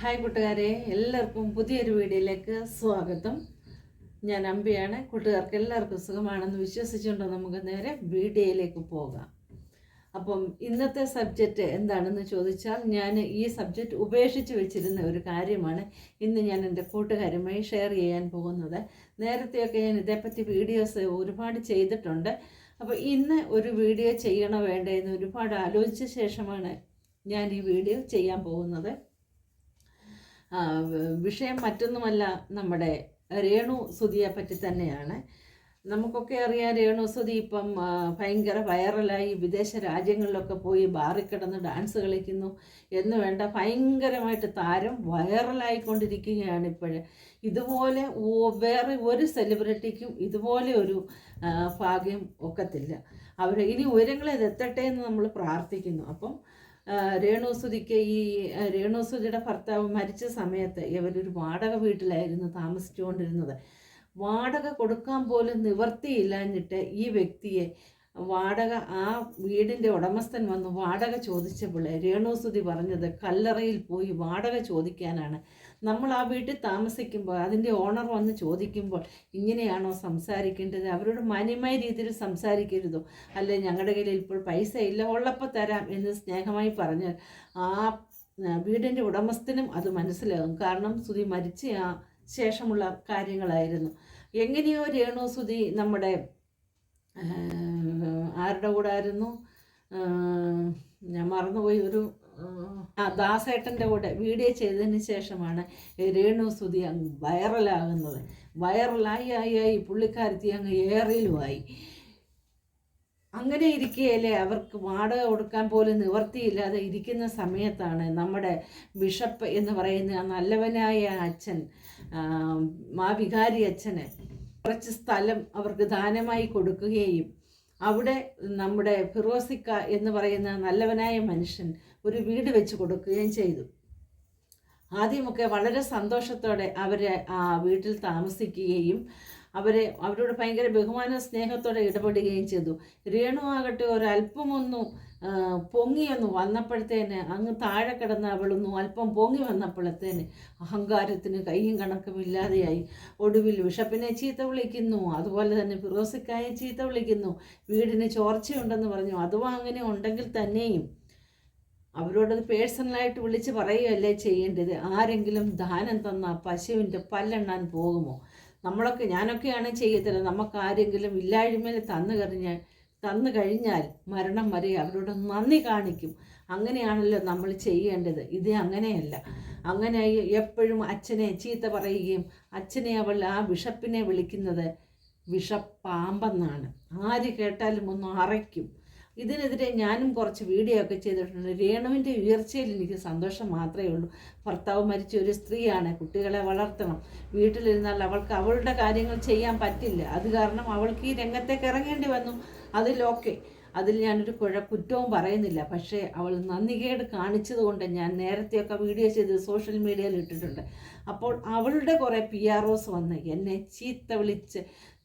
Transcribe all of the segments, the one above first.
Hi കൂട്ടുകാരെ. എല്ലാവർക്കും പുതിയൊരു വീഡിയോയിലേക്ക് സ്വാഗതം. ഞാൻ അമ്പിയാണ്. കൂട്ടുകാർക്ക് എല്ലാവർക്കും സുഖമാണെന്ന് വിശ്വസിച്ചുകൊണ്ട് നമുക്ക് നേരെ വീഡിയോയിലേക്ക് പോകാം. അപ്പം ഇന്നത്തെ സബ്ജക്റ്റ് എന്താണെന്ന് ചോദിച്ചാൽ ഞാൻ ഈ സബ്ജക്റ്റ് ഉപേക്ഷിച്ച് വെച്ചിരുന്ന ഒരു കാര്യമാണ് ഇന്ന് ഞാൻ എന്റെ കൂട്ടുകാരുമായി ഷെയർ ചെയ്യാൻ പോകുന്നത്. നേരത്തെയൊക്കെ ഞാൻ ഇതേപ്പറ്റി വീഡിയോസ് ഒരുപാട് ചെയ്തിട്ടുണ്ട്. അപ്പോൾ ഇന്ന് ഒരു വീഡിയോ ചെയ്യണോ വേണ്ടേ എന്ന് ഒരുപാട് ആലോചിച്ച ശേഷമാണ് ഞാൻ ഈ വീഡിയോ ചെയ്യാൻ പോകുന്നത്. വിഷയം മറ്റൊന്നുമല്ല നമ്മുടെ രേണു സുധിയെ പറ്റി തന്നെയാണ്. നമുക്കൊക്കെ അറിയാം രേണു സുധി ഇപ്പം ഭയങ്കര വൈറലായി വിദേശ രാജ്യങ്ങളിലൊക്കെ പോയി ബാറിൽ കിടന്ന് ഡാൻസ് കളിക്കുന്നു എന്ന് വേണ്ട ഭയങ്കരമായിട്ട് താരം വൈറലായിക്കൊണ്ടിരിക്കുകയാണ് ഇപ്പോഴ് ഇതുപോലെ വേറെ ഒരു സെലിബ്രിറ്റിക്കും ഇതുപോലെ ഒരു ഭാഗ്യം ഒക്കത്തില്ല. അവർ ഇനി ഉയരങ്ങളിൽ എത്തട്ടെ എന്ന് നമ്മൾ പ്രാർത്ഥിക്കുന്നു. അപ്പം രേണുസുതിക്ക് ഈ രേണുസുതിയുടെ ഭർത്താവ് മരിച്ച സമയത്ത് ഇവരൊരു വാടക വീട്ടിലായിരുന്നു താമസിച്ചുകൊണ്ടിരുന്നത്. വാടക കൊടുക്കാൻ പോലും നിവർത്തിയില്ലാഞ്ഞിട്ട് ഈ വ്യക്തിയെ വാടക ആ വീടിന്റെ ഉടമസ്ഥൻ വന്ന് വാടക ചോദിച്ചപ്പോൾ രേണുസുതി പറഞ്ഞത് കല്ലറയിൽ പോയി വാടക ചോദിക്കാനാണ്. നമ്മൾ ആ വീട്ടിൽ താമസിക്കുമ്പോൾ അതിന്റെ ഓണർ വന്ന് ചോദിക്കുമ്പോൾ ഇങ്ങനെയാണോ സംസാരിക്കേണ്ടത്? അവരോട് മാന്യമായ രീതിയിൽ സംസാരിക്കരുതോ? അല്ലെ? ഞങ്ങളുടെ കയ്യിൽ ഇപ്പോൾ പൈസ ഇല്ല ഉള്ളപ്പോൾ തരാം എന്ന് സ്നേഹമായി പറഞ്ഞ് ആ വീടിന്റെ ഉടമസ്ഥനും അത് മനസ്സിലാകും. കാരണം സുധി മരിച്ച ആ ശേഷമുള്ള കാര്യങ്ങളായിരുന്നു. എങ്ങനെയോ രേണു സുധി നമ്മുടെ ആരുടെ കൂടെ ആയിരുന്നു ഞാൻ മറന്നുപോയി. ഒരു ആ ദാസേട്ടന്റെ കൂടെ വീഡിയോ ചെയ്തതിന് ശേഷമാണ് രേണു സ്തുതി അങ്ങ് വൈറലാകുന്നത്. വൈറലായി ആയി ആയി പുള്ളിക്കാരത്തി അങ്ങ് ഏറിലുമായി. അങ്ങനെ ഇരിക്കുകയല്ലേ അവർക്ക് വാടക കൊടുക്കാൻ പോലും നിവർത്തിയില്ലാതെ ഇരിക്കുന്ന സമയത്താണ് നമ്മുടെ ബിഷപ്പ് എന്ന് പറയുന്ന നല്ലവനായ അച്ഛൻ മാ വികാരി അച്ഛന് കുറച്ച് സ്ഥലം അവർക്ക് ദാനമായി കൊടുക്കുകയും അവിടെ നമ്മുടെ ഫിറോസിക്ക എന്ന് പറയുന്ന നല്ലവനായ മനുഷ്യൻ ഒരു വീട് വെച്ച് കൊടുക്കുകയും ചെയ്തു. ആദ്യമൊക്കെ വളരെ സന്തോഷത്തോടെ അവരെ ആ വീട്ടിൽ താമസിക്കുകയും അവരെ അവരോട് ഭയങ്കര ബഹുമാന സ്നേഹത്തോടെ ഇടപെടുകയും ചെയ്തു. രേണു ആകട്ടെ ഒരല്പമൊന്നു പൊങ്ങിയൊന്നു വന്നപ്പോഴത്തേന് അങ്ങ് താഴെ കിടന്ന അവളൊന്നും അല്പം പൊങ്ങി വന്നപ്പോഴത്തേന് അഹങ്കാരത്തിന് കൈയും കണക്കും ഇല്ലാതെയായി. ഒടുവിൽ വിഷപ്പിനെ ചീത്ത വിളിക്കുന്നു. അതുപോലെ തന്നെ ഫിറോസിക്കായെ ചീത്ത വിളിക്കുന്നു. വീടിന് ചോർച്ചയുണ്ടെന്ന് പറഞ്ഞു. അതും അങ്ങനെ ഉണ്ടെങ്കിൽ തന്നെയും അവരോടത് പേഴ്സണലായിട്ട് വിളിച്ച് പറയുകയല്ലേ ചെയ്യേണ്ടത്? ആരെങ്കിലും ദാനം തന്ന പശുവിന്റെ പല്ലെണ്ണാൻ പോകുമോ? നമ്മളൊക്കെ ഞാനൊക്കെയാണ് ചെയ്യത്തില്ല നമുക്ക് ആരെങ്കിലും ഇല്ലായ്മയിൽ തന്നു കഴിഞ്ഞാൽ തന്നു കഴിഞ്ഞാൽ മരണം വരെ അവരോട് നന്ദി കാണിക്കും. അങ്ങനെയാണല്ലോ നമ്മൾ ചെയ്യേണ്ടത്. ഇത് അങ്ങനെയല്ല. അങ്ങനെ എപ്പോഴും അച്ഛനെ ചീത്ത പറയുകയും അച്ഛനെ അവൾ ആ ബിഷപ്പിനെ വിളിക്കുന്നത് വിഷപ്പാമ്പെന്നാണ്. ആര് കേട്ടാലും ഒന്ന് അറയ്ക്കും. ഇതിനെതിരെ ഞാനും കുറച്ച് വീഡിയോ ഒക്കെ ചെയ്തിട്ടുണ്ട്. രേണുവിന്റെ ഉയർച്ചയിൽ എനിക്ക് സന്തോഷം മാത്രമേ ഉള്ളൂ. ഭർത്താവ് മരിച്ച ഒരു സ്ത്രീയാണ്. കുട്ടികളെ വളർത്തണം. വീട്ടിലിരുന്നാൽ അവൾക്ക് അവളുടെ കാര്യങ്ങൾ ചെയ്യാൻ പറ്റില്ല. അത് കാരണം അവൾക്ക് ഈ രംഗത്തേക്ക് ഇറങ്ങേണ്ടി വന്നു. അതിലൊക്കെ അതിൽ ഞാനൊരു കുഴ കുറ്റവും പറയുന്നില്ല. പക്ഷേ അവൾ നന്ദികേട് കാണിച്ചതുകൊണ്ട് ഞാൻ നേരത്തെയൊക്കെ വീഡിയോ ചെയ്ത് സോഷ്യൽ മീഡിയയിൽ ഇട്ടിട്ടുണ്ട്. അപ്പോൾ അവളുടെ കുറേ പി ആർ ഒസ് വന്ന് എന്നെ ചീത്ത വിളിച്ച്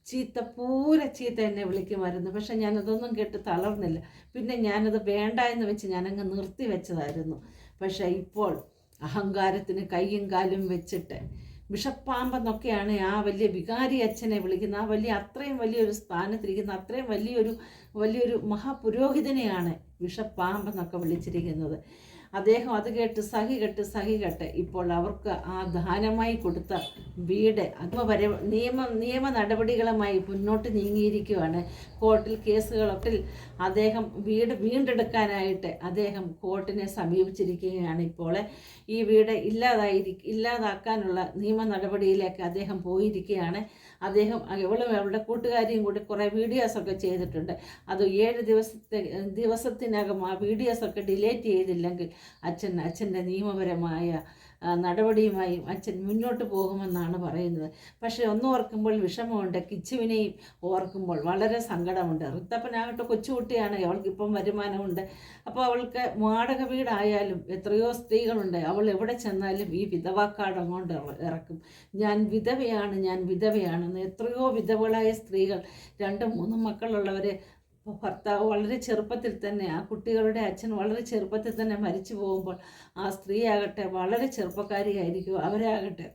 ചീത്ത പൂര ചീത്ത എന്നെ വിളിക്കുമായിരുന്നു. പക്ഷെ ഞാനതൊന്നും കേട്ട് തളർന്നില്ല. പിന്നെ ഞാനത് വേണ്ട എന്ന് വെച്ച് ഞാനങ്ങ് നിർത്തി വെച്ചതായിരുന്നു. പക്ഷേ ഇപ്പോൾ അഹങ്കാരത്തിന് കൈയും കാലും വെച്ചിട്ട് ബിഷപ്പാമ്പെന്നൊക്കെയാണ് ആ വലിയ വികാരി അച്ഛനെ വിളിക്കുന്ന ആ വലിയ അത്രയും വലിയൊരു സ്ഥാനത്തിരിക്കുന്ന അത്രയും വലിയൊരു വലിയൊരു മഹാപുരോഹിതനെയാണ് ബിഷപ്പാമ്പെന്നൊക്കെ വിളിച്ചിരിക്കുന്നത്. അദ്ദേഹം അത് കേട്ട് സഹി കെട്ട് സഹി കെട്ട് ഇപ്പോൾ അവർക്ക് ആ ദാനമായി കൊടുത്ത വീട്. അത്മപര നിയമ നിയമ നടപടികളുമായി മുന്നോട്ട് നീങ്ങിയിരിക്കുകയാണ് കോർട്ടിൽ കേസുകളൊക്കെ അദ്ദേഹം വീട് വീണ്ടെടുക്കാനായിട്ട് അദ്ദേഹം കോർട്ടിനെ സമീപിച്ചിരിക്കുകയാണ് ഇപ്പോൾ. ഈ വീട് ഇല്ലാതായി ഇല്ലാതാക്കാനുള്ള നിയമ നടപടിയിലേക്ക് അദ്ദേഹം പോയിരിക്കുകയാണ്. അദ്ദേഹം ഇവളും അവളുടെ കൂട്ടുകാരിയും കൂടി കുറേ വീഡിയോസൊക്കെ ചെയ്തിട്ടുണ്ട്. അത് ഏഴ് ദിവസത്തെ ദിവസത്തിനകം ആ വീഡിയോസൊക്കെ ഡിലേറ്റ് ചെയ്തില്ലെങ്കിൽ അച്ഛൻ അച്ഛന്റെ നിയമപരമായ നടപടിയുമായും അച്ഛൻ മുന്നോട്ട് പോകുമെന്നാണ് പറയുന്നത്. പക്ഷേ ഒന്ന് ഓർക്കുമ്പോൾ വിഷമമുണ്ട്. കിച്ചുവിനെയും ഓർക്കുമ്പോൾ വളരെ സങ്കടമുണ്ട്. ഋത്തപ്പനാകട്ടെ കൊച്ചുകുട്ടിയാണ്. അവൾക്കിപ്പം വരുമാനമുണ്ട്. അപ്പോൾ അവൾക്ക് വാടക വീടായാലും എത്രയോ സ്ത്രീകളുണ്ട്. അവൾ എവിടെ ചെന്നാലും ഈ വിധവാക്കാട് അങ്ങോട്ട് ഇറക്കും. ഞാൻ വിധവയാണ് ഞാൻ വിധവയാണെന്ന് എത്രയോ വിധവകളായ സ്ത്രീകൾ രണ്ടും മൂന്നും മക്കളുള്ളവരെ ഭർത്താവ് വളരെ ചെറുപ്പത്തിൽ തന്നെ ആ കുട്ടികളുടെ അച്ഛൻ വളരെ ചെറുപ്പത്തിൽ തന്നെ മരിച്ചു പോകുമ്പോൾ ആ സ്ത്രീയാകട്ടെ വളരെ ചെറുപ്പക്കാരിയായിരിക്കും അവരാകട്ടെ.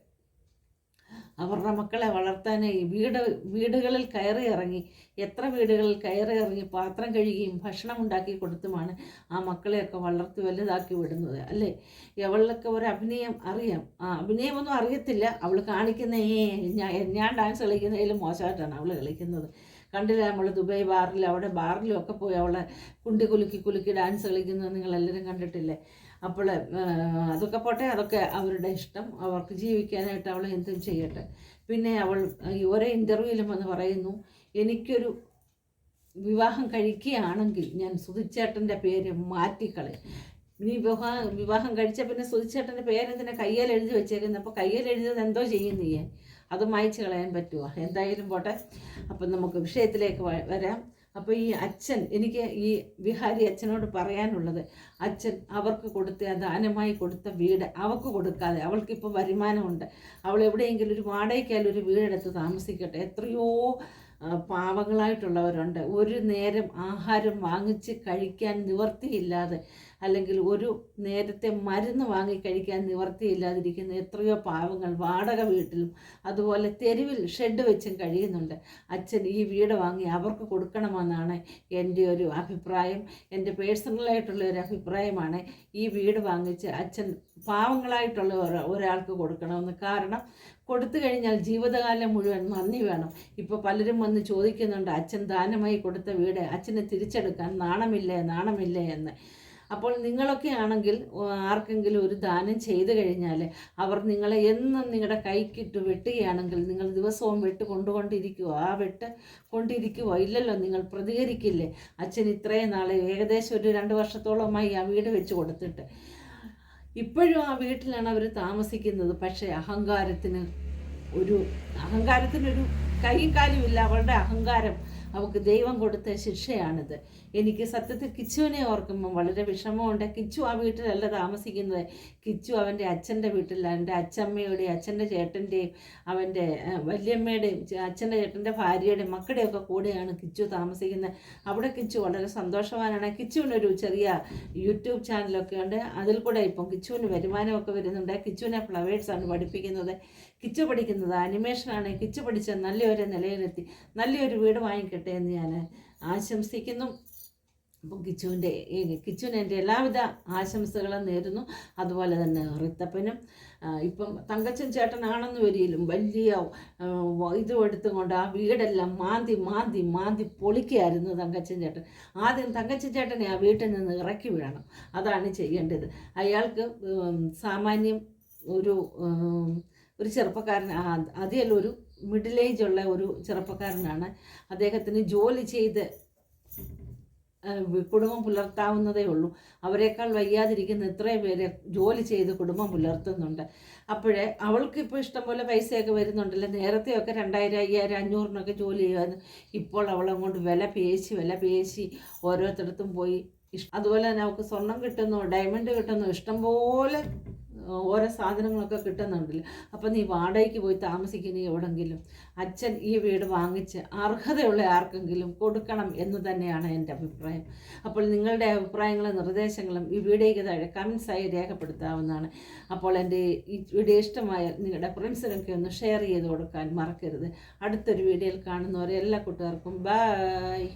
അവരുടെ മക്കളെ വളർത്താനായി വീട് വീടുകളിൽ കയറി ഇറങ്ങി എത്ര വീടുകളിൽ കയറി ഇറങ്ങി പാത്രം കഴുകിയും ഭക്ഷണം ഉണ്ടാക്കി കൊടുത്തുമാണ് ആ മക്കളെയൊക്കെ വളർത്തി വലുതാക്കി വിടുന്നത് അല്ലേ? അവളിലൊക്കെ ഒരു അഭിനയം അറിയാം. ആ അഭിനയമൊന്നും അറിയത്തില്ല. അവൾ കാണിക്കുന്ന ഞാൻ ഞാൻ ഡാൻസ് കളിക്കുന്നതിലും മോശമായിട്ടാണ് അവൾ കളിക്കുന്നത്. കണ്ടില്ല നമ്മൾ ദുബായ് ബാറിൽ അവിടെ ബാറിലും ഒക്കെ പോയി അവളെ കുണ്ടി കുലുക്കി കുലുക്കി ഡാൻസ് കളിക്കുന്നത് നിങ്ങളെല്ലാവരും കണ്ടിട്ടില്ലേ? അപ്പോൾ അതൊക്കെ പോട്ടെ അതൊക്കെ അവരുടെ ഇഷ്ടം. അവർക്ക് ജീവിക്കാനായിട്ട് അവൾ എന്തും ചെയ്യട്ടെ. പിന്നെ അവൾ ഓരോ ഇന്റർവ്യൂവിലും വന്ന് പറയുന്നു എനിക്കൊരു വിവാഹം കഴിക്കുകയാണെങ്കിൽ ഞാൻ സുധിച്ചേട്ടന്റെ പേര് മാറ്റിക്കളയും. ഇനി വിവാഹം വിവാഹം കഴിച്ച പിന്നെ സുധിച്ചേട്ടന്റെ പേരെന്തിനെ കയ്യിൽ എഴുതി വെച്ചേക്കുന്നത് അപ്പോൾ കയ്യിൽ എഴുതിയത് എന്തോ ചെയ്യും നീ. അത് മായ്ച്ചു കളയാൻ പറ്റുമോ എന്തായാലും പോട്ടെ. അപ്പം നമുക്ക് വിഷയത്തിലേക്ക് വരാം. അപ്പോൾ ഈ അച്ഛൻ എനിക്ക് ഈ വിഹാരി അച്ഛനോട് പറയാനുള്ളത് അച്ഛൻ അവർക്ക് കൊടുത്ത ദാനമായി കൊടുത്ത വീട് അവൾക്ക് കൊടുക്കാതെ അവൾക്കിപ്പോൾ വരുമാനമുണ്ട്. അവൾ എവിടെയെങ്കിലും ഒരു വാടകയ്ക്കായാലും ഒരു വീടെടുത്ത് താമസിക്കട്ടെ. എത്രയോ പാവങ്ങളായിട്ടുള്ളവരുണ്ട്. ഒരു നേരം ആഹാരം വാങ്ങിച്ച് കഴിക്കാൻ നിവർത്തിയില്ലാതെ അല്ലെങ്കിൽ ഒരു നേരത്തെ മരുന്ന് വാങ്ങി കഴിക്കാൻ നിവർത്തിയില്ലാതിരിക്കുന്ന എത്രയോ പാവങ്ങൾ വാടക വീട്ടിലും അതുപോലെ തെരുവിൽ ഷെഡ് വെച്ചും കഴിയുന്നുണ്ട്. അച്ഛൻ ഈ വീട് വാങ്ങി അവർക്ക് കൊടുക്കണമെന്നാണ് എന്റെ ഒരു അഭിപ്രായം. എന്റെ പേഴ്സണലായിട്ടുള്ള ഒരു അഭിപ്രായമാണ് ഈ വീട് വാങ്ങിച്ച് അച്ഛൻ പാവങ്ങളായിട്ടുള്ള ഒരാൾക്ക് കൊടുക്കണമെന്ന്. കാരണം കൊടുത്തു കഴിഞ്ഞാൽ ജീവിതകാലം മുഴുവൻ നന്ദി വേണം. ഇപ്പോൾ പലരും വന്ന് ചോദിക്കുന്നുണ്ട് അച്ഛൻ ദാനമായി കൊടുത്ത വീട് അച്ഛനെ തിരിച്ചെടുക്കാൻ നാണമില്ലേ നാണമില്ലേ? എന്ന്. അപ്പോൾ നിങ്ങളൊക്കെ ആണെങ്കിൽ ആർക്കെങ്കിലും ഒരു ദാനം ചെയ്തു കഴിഞ്ഞാൽ അവർ നിങ്ങളെ എന്നും നിങ്ങളുടെ കൈക്കിട്ട് വെട്ടുകയാണെങ്കിൽ നിങ്ങൾ ദിവസവും വെട്ട് കൊണ്ടുകൊണ്ടിരിക്കുമോ ആ വെട്ട് കൊണ്ടിരിക്കുമോ ഇല്ലല്ലോ നിങ്ങൾ പ്രതികരിക്കില്ലേ? അച്ഛൻ ഇത്രയും നാളെ ഏകദേശം ഒരു രണ്ട് വർഷത്തോളമായി ആ വീട് വെച്ച് കൊടുത്തിട്ട്. ഇപ്പോഴും ആ വീട്ടിലാണ് അവർ താമസിക്കുന്നത്. പക്ഷേ അഹങ്കാരത്തിന് ഒരു അഹങ്കാരത്തിനൊരു കൈയും കാലുമില്ല അവളുടെ അഹങ്കാരം അവൾക്ക് ദൈവം കൊടുത്ത ശിക്ഷയാണിത്. എനിക്ക് സത്യത്തിൽ കിച്ചുവിനെ ഓർക്കുമ്പം വളരെ വിഷമമുണ്ട്. കിച്ചു ആ വീട്ടിലല്ല താമസിക്കുന്നത്. കിച്ചു അവന്റെ അച്ഛന്റെ വീട്ടിലാണ് എന്റെ അച്ഛമ്മയുടെയും അച്ഛന്റെ ചേട്ടന്റെയും അവന്റെ വല്യമ്മയുടെയും അച്ഛന്റെ ചേട്ടന്റെ ഭാര്യയുടെയും മക്കളുടെയും ഒക്കെ കൂടെയാണ് കിച്ചു താമസിക്കുന്നത്. അവിടെ കിച്ചു വളരെ സന്തോഷവാനാണ്. കിച്ചുവിനൊരു ചെറിയ യൂട്യൂബ് ചാനലൊക്കെ ഉണ്ട്. അതിൽ കൂടെ ഇപ്പം കിച്ചുവിന് വരുമാനമൊക്കെ വരുന്നുണ്ട്. കിച്ചുവിനെ ഫ്ലവേഴ്സാണ് പഠിപ്പിക്കുന്നത്. കിച്ചു പഠിക്കുന്നത് അനിമേഷനാണ് കിച്ചു പഠിച്ച നല്ലൊരു നിലയിലെത്തി. നല്ലൊരു വീട് വാങ്ങിക്കട്ടെ എന്ന് ഞാൻ ആശംസിക്കുന്നു. അപ്പം കിച്ചുവിന്റെ കിച്ചുവിന് എന്റെ എല്ലാവിധ ആശംസകളും നേരുന്നു. അതുപോലെ തന്നെ റിത്തപ്പനും ഇപ്പം തങ്കച്ചൻ ചേട്ടനാണെന്ന് വരിയിലും വലിയ ഇതും എടുത്തുകൊണ്ട് ആ വീടെല്ലാം മാന്തി മാന്തി മാന്തി പൊളിക്കുകയായിരുന്നു തങ്കച്ചൻ ചേട്ടൻ. ആദ്യം തങ്കച്ചൻ ചേട്ടനെ ആ വീട്ടിൽ നിന്ന് ഇറക്കി വിടണം. അതാണ് ചെയ്യേണ്ടത്. അയാൾക്ക് സാമാന്യം ഒരു ഒരു ചെറുപ്പക്കാരൻ അതിലൊരു മിഡിൽ ഏജ് ഉള്ള ഒരു ചെറുപ്പക്കാരനാണ്. അദ്ദേഹത്തിന് ജോലി ചെയ്ത് കുടുംബം പുലർത്താവുന്നതേ ഉള്ളൂ. അവരെക്കാൾ വയ്യാതിരിക്കുന്ന ഇത്രയും പേര് ജോലി ചെയ്ത് കുടുംബം പുലർത്തുന്നുണ്ട്. അപ്പോഴേ അവൾക്ക് ഇപ്പോൾ ഇഷ്ടംപോലെ പൈസയൊക്കെ വരുന്നുണ്ടല്ലോ. നേരത്തെയൊക്കെ രണ്ടായിരം അയ്യായിരം അഞ്ഞൂറിനൊക്കെ ജോലി ചെയ്യുമായിരുന്നു. ഇപ്പോൾ അവൾ അങ്ങോട്ട് വില പേശി വില പേശി ഓരോരുത്തടത്തും പോയി. അതുപോലെ തന്നെ അവൾക്ക് സ്വർണം കിട്ടുന്നു ഡയമണ്ട് കിട്ടുന്നു ഇഷ്ടംപോലെ ഓരോ സാധനങ്ങളൊക്കെ കിട്ടുന്നുണ്ടല്ലോ? അപ്പം നീ വാടകയ്ക്ക് പോയി താമസിക്കുന്ന എവിടെങ്കിലും. അച്ഛൻ ഈ വീട് വാങ്ങിച്ച് അർഹതയുള്ള ആർക്കെങ്കിലും കൊടുക്കണം എന്ന് തന്നെയാണ് എന്റെ അഭിപ്രായം. അപ്പോൾ നിങ്ങളുടെ അഭിപ്രായങ്ങളും നിർദ്ദേശങ്ങളും ഈ വീഡിയോയ്ക്ക് താഴെ കമൻസായി രേഖപ്പെടുത്താവുന്നതാണ്. അപ്പോൾ എന്റെ ഈ വീഡിയോ ഇഷ്ടമായ നിങ്ങളുടെ ഫ്രണ്ട്സിനൊക്കെ ഒന്ന് ഷെയർ ചെയ്ത് കൊടുക്കാൻ മറക്കരുത്. അടുത്തൊരു വീഡിയോയിൽ കാണുന്നവരെ എല്ലാ കൂട്ടുകാർക്കും ബായ്